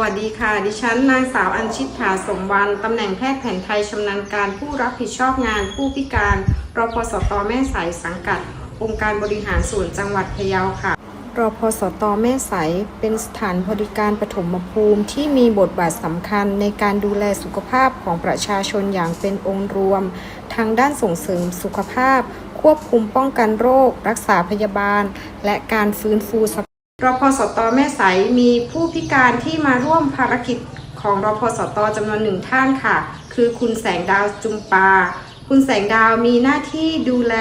วัสดีค่ะ ดิฉันนางสาวอัญชิตถาสมวันตำแหน่งแพทย์แผนไทยชำนาญการผู้รับผิดชอบงานผู้พิการรพสตแม่สายสังกัด องค์การบริหารส่วนจังหวัดพะเยาค่ะรพสตแม่ใสเป็นสถานบริการปฐมภูมิที่มีบทบาทสำคัญในการดูแลสุขภาพของประชาชนอย่างเป็นองค์รวม ทางด้านส่งเสริมสุขภาพ ควบคุมป้องกันโรค รักษาพยาบาล และการฟื้นฟูส รพสตแม่ใสมีผู้พิการที่มาร่วมภารกิจของรพสตจำนวนหนึ่งท่านค่ะ คือคุณแสงดาวจุมปา คุณแสงดาวมีหน้าที่ดูแล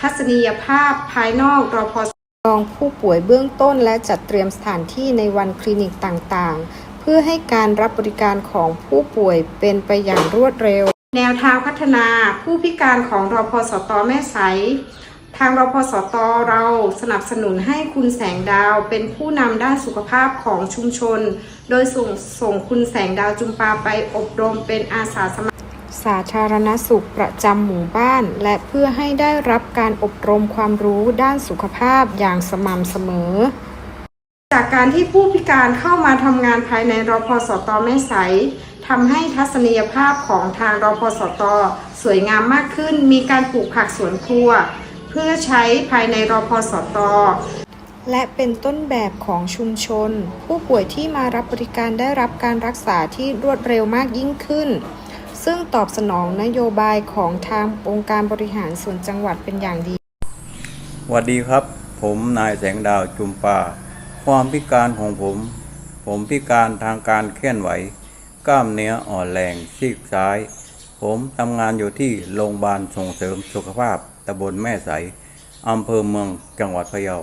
ทัศนียภาพภายนอกรพสรองผู้ป่วยเบื้องต้นและจัดเตรียมสถานที่ในวันคลินิกต่างๆ เพื่อให้การรับบริการของผู้ป่วยเป็นไปอย่างรวดเร็ว แนวทางพัฒนาผู้พิการของรพสตแม่ใส ทางรพสตเราสนับสนุนให้คุณแสงดาวเป็นผู้นำด้านสุขภาพของชุมชน โดยส่งส่งคุณแสงดาวจุมปาไปอบรมเป็นอาสาสมัคร สาธารณสุขประจำหมู่บ้าน และเพื่อให้ได้รับการอบรมความรู้ด้านสุขภาพอย่างสม่ำเสมอ จากการที่ผู้พิการเข้ามาทำงานภายในรพสตแม่ใสทำให้ทัศนียภาพของทางรพสตสวยงามมากขึ้น มีการปลูกผักสวนครัวเพื่อใช้ภายในรพสต และเป็นต้นแบบของชุมชน ผู้ป่วยที่มารับบริการได้รับการรักษาที่รวดเร็วมากยิ่งขึ้น ซึ่งตอบสนองนโยบายของทางองค์การบริหารส่วนจังหวัดเป็นอย่างดีสวัสดีครับ ผมนายแสงดาวจุมปา ความพิการของผม ผมพิการทางการเคลื่อนไหว กล้ามเนื้ออ่อนแรงซีกซ้าย ผมทำงานอยู่ที่โรงพยาบาลส่งเสริมสุขภาพ ตำบลแม่ใสอำเภอเมืองจังหวัดพะเยา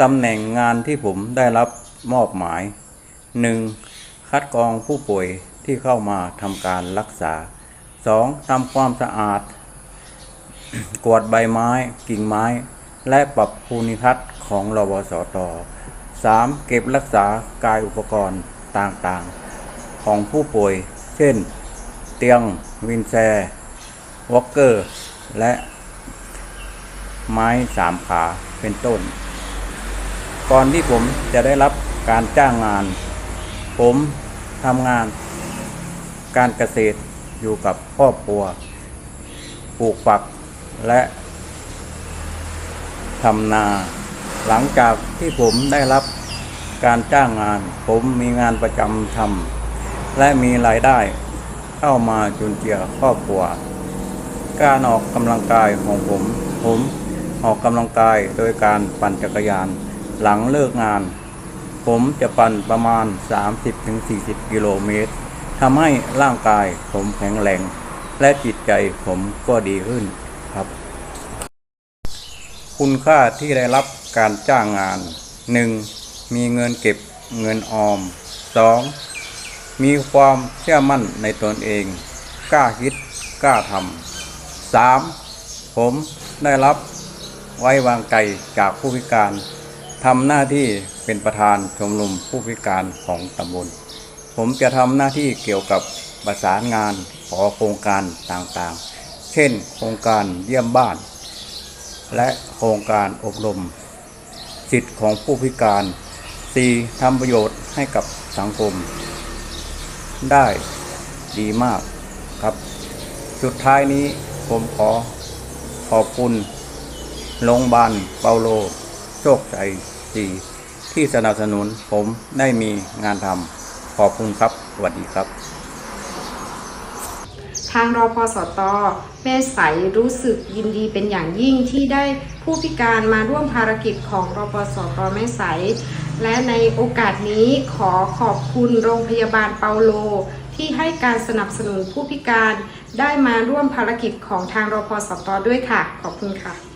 ตำแหน่งงานที่ผมได้รับมอบหมาย 1. คัดกรองผู้ป่วยที่เข้ามาทำการรักษา 2. ทำความสะอาด กวาดใบไม้กิ่งไม้ และปรับภูมิทัศน์ของรบสต 3. เก็บรักษากายอุปกรณ์ต่างๆ ของผู้ป่วย เช่น เตียงวินแชร์วอลเกอร์ และ ไม้สามขาเป็นต้น ก่อนที่ผมจะได้รับการจ้างงาน ผมทำงาน การเกษตรอยู่กับครอบครัวปลูกฝักและทำนา หลังจากที่ผมได้รับการจ้างงาน ผมมีงานประจำทำและมีรายได้เข้ามาจุนเจือครอบครัว การออกกำลังกายของผม ผม ออกกำลังกายโดยการปั่นจักรยาน หลังเลิกงาน ผมจะปั่นประมาณ 30-40 กิโลเมตรทำให้ร่างกายผมแข็งแรง และจิตใจผมก็ดีขึ้นครับ คุณค่าที่ได้รับการจ้างงาน 1. มีเงินเก็บเงินออม 2. มีความเชื่อมั่นในตนเอง กล้าคิดกล้าทำ 3. ผมได้รับ ไว้วางใจจากผู้พิการทำหน้าที่เป็นประธานชมรมผู้พิการของตำบล ผมจะทำหน้าที่เกี่ยวกับประสานงานขอโครงการต่างๆ เช่น โครงการเยี่ยมบ้าน และโครงการอบรม สิทธิ์ของผู้พิการ 4. ทำประโยชน์ให้กับสังคม ได้ดีมากครับ สุดท้ายนี้ผมขอขอบคุณ โรงพยาบาลเปาโล โชคชัยสีที่สนับสนุนผมได้มีงานทำขอบคุณครับ สวัสดีครับ ทางรพสตแม่ใสรู้สึกยินดีเป็นอย่างยิ่งที่ได้ผู้พิการมาร่วมภารกิจของรพสตแม่ใส และในโอกาสนี้ขอขอบคุณโรงพยาบาลเปาโลที่ให้การสนับสนุนผู้พิการได้มาร่วมภารกิจของทางรพสตด้วยค่ะ ขอบคุณค่ะ